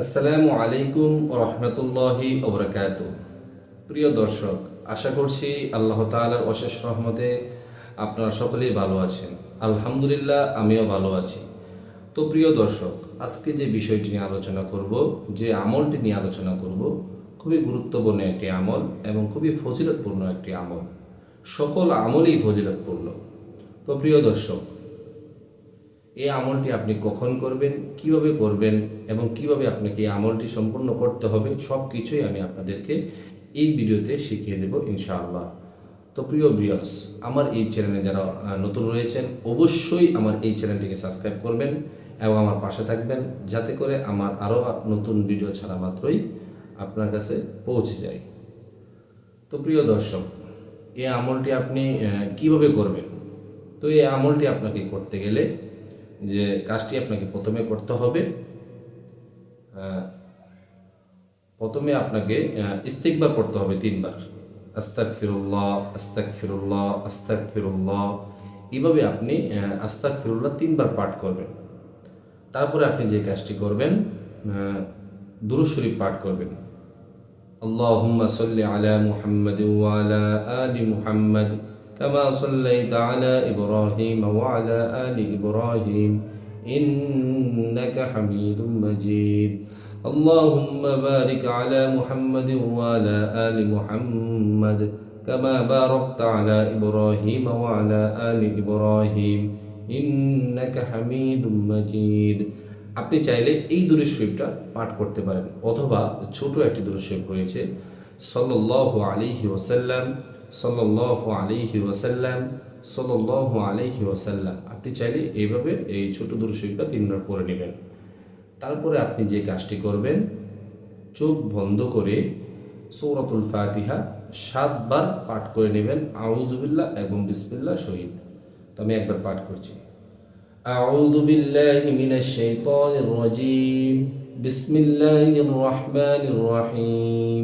আসসালামু আলাইকুম রহমতুল্লাহি ওবরাকাত প্রিয় দর্শক, আশা করছি আল্লাহ তাআলার অশেষ রহমতে আপনারা সকলেই ভালো আছেন। আলহামদুলিল্লাহ, আমিও ভালো আছি। তো প্রিয় দর্শক, আজকে যে বিষয়টি নিয়ে আলোচনা করব, যে আমলটি নিয়ে আলোচনা করব, খুবই গুরুত্বপূর্ণ একটি আমল এবং খুবই ফজিলতপূর্ণ একটি আমল। সকল আমলই ফজিলতপূর্ণ। তো প্রিয় দর্শক এই আমলটি আপনি কখন করবেন, কীভাবে করবেন এবং কীভাবে আপনাকে এই আমলটি সম্পূর্ণ করতে হবে সব কিছুই আমি আপনাদেরকে এই ভিডিওতে শিখিয়ে দেব ইনশাআল্লাহ। তো প্রিয় ব্রিয়স আমার এই চ্যানেলে যারা নতুন রয়েছেন, অবশ্যই আমার এই চ্যানেলটিকে সাবস্ক্রাইব করবেন এবং আমার পাশে থাকবেন যাতে করে আমার আরও নতুন ভিডিও ছাড়া মাত্রই আপনার কাছে পৌঁছে যায়। তো প্রিয় দর্শক, এই আমলটি আপনি কীভাবে করবেন? তো এই আমলটি আপনাকে করতে গেলে যে কাজটি আপনাকে প্রথমে করতে হবে প্রথমে আপনাকে ইস্তিকবার পড়তে হবে তিনবার। আস্তাক ফিরুল্লাহ আস্তাক ফিরুল্লাহ আস্তাক ফিরুল্লাহ এইভাবে আপনি আস্তাক ফিরুল্লাহ তিনবার পাঠ করবেন। তারপরে আপনি যে কাজটি করবেন দুরুশরীফ পাঠ করবেন। আল্লাহ সাল্লি আলা মুহাম্মদ ওয়ালা আলি মুহাম্মদ। كما صليت على إبراهيم وعلى آل إبراهيم إنك حميد مجيد اللهم بارك على محمد وعلى آل محمد كما باركت على إبراهيم وعلى آل إبراهيم إنك حميد مجيد আপনি চাইলে এই দূরের শরীফটা পাঠ করতে পারেন অথবা ছোট একটি দূরের শরীফ রয়েছে সল্লাহ আলিহি ওসাল্লাম সল্লাহ আলিহি ওসাল্লাম সল্লাহ আলিহি ওসাল্লাম আপনি চাইলে এইভাবে এই ছোট দূরের শরীফটা তিনবার পড়ে নেবেন তারপরে আপনি যে কাজটি করবেন চোখ বন্ধ করে সৌরাতুল ফাতিহা সাতবার পাঠ করে নেবেন আউজুবিল্লাহ এবং বিসমিল্লাহ শহীদ তো আমি একবার পাঠ করছি أعوذ بالله من الشيطان الرجيم بسم الله الرحمن الرحيم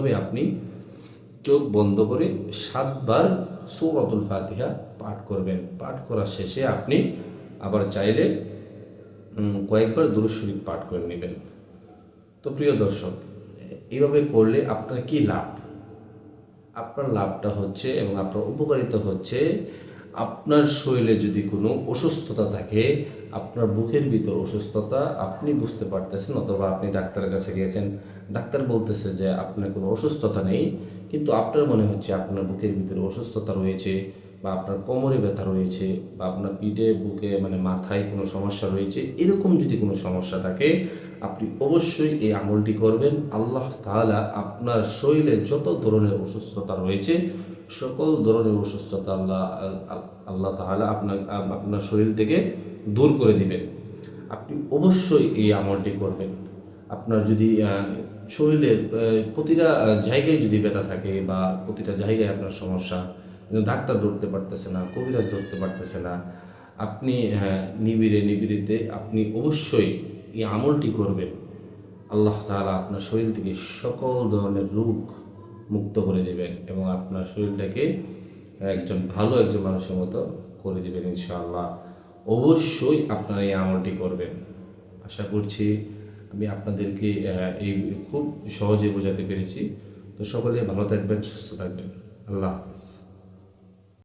এইভাবে আপনি চোখ বন্ধ করে সাতবার সৌরতুল ফাতিহা পাঠ করবেন। পাঠ করার শেষে আপনি আবার চাইলে কয়েকবার দুরুদ পাঠ করে নেবেন। তো প্রিয় দর্শক এইভাবে করলে আপনার কি লাভ? আপনার লাভটা হচ্ছে এবং আপনার উপকারিতা হচ্ছে আপনার শরীরে যদি কোনো অসুস্থতা থাকে, আপনার বুকের ভিতর অসুস্থতা, আপনি বুঝতে পারতেছেন অথবা আপনি ডাক্তারের কাছে গিয়েছেন, ডাক্তার বলতেছে যে আপনার কোনো অসুস্থতা নেই, কিন্তু আপনার মনে হচ্ছে আপনার বুকের ভিতরে অসুস্থতা রয়েছে বা আপনার কোমরে ব্যথা রয়েছে বা আপনার পিঠে, বুকে মানে মাথায় কোনো সমস্যা রয়েছে, এরকম যদি কোনো সমস্যা থাকে, আপনি অবশ্যই এই আমলটি করবেন। আল্লাহ তাআলা আপনার শরীরে যত ধরনের অসুস্থতা রয়েছে, সকল ধরনের অসুস্থতা আল্লাহ আল্লাহ তাহলে আপনার আপনার শরীর থেকে দূর করে দিবেন। আপনি অবশ্যই এই আমলটি করবেন। আপনার যদি শরীরের প্রতিটা জায়গায় যদি ব্যথা থাকে বা প্রতিটা জায়গায় আপনার সমস্যা ডাক্তার ধরতে পারতেছে না কবিরাজ ধরতে পারতেছে না। আপনি হ্যাঁ, নিবিড়ে নিবিড়িতে আপনি অবশ্যই এই আমলটি করবেন। আল্লাহ তাআলা আপনার শরীর থেকে সকল ধরনের রোগ মুক্ত করে দেবেন এবং আপনার শরীরটাকে একজন ভালো একজন মানুষের মতো করে দেবেন ইনশাআল্লাহ। অবশ্যই আপনারা এই আমলটি করবেন। আশা করছি আমি আপনাদেরকে এই খুব সহজে বোঝাতে পেরেছি। তো সকলে ভালো থাকবেন সুস্থ থাকবেন। আল্লাহ হাফিজ।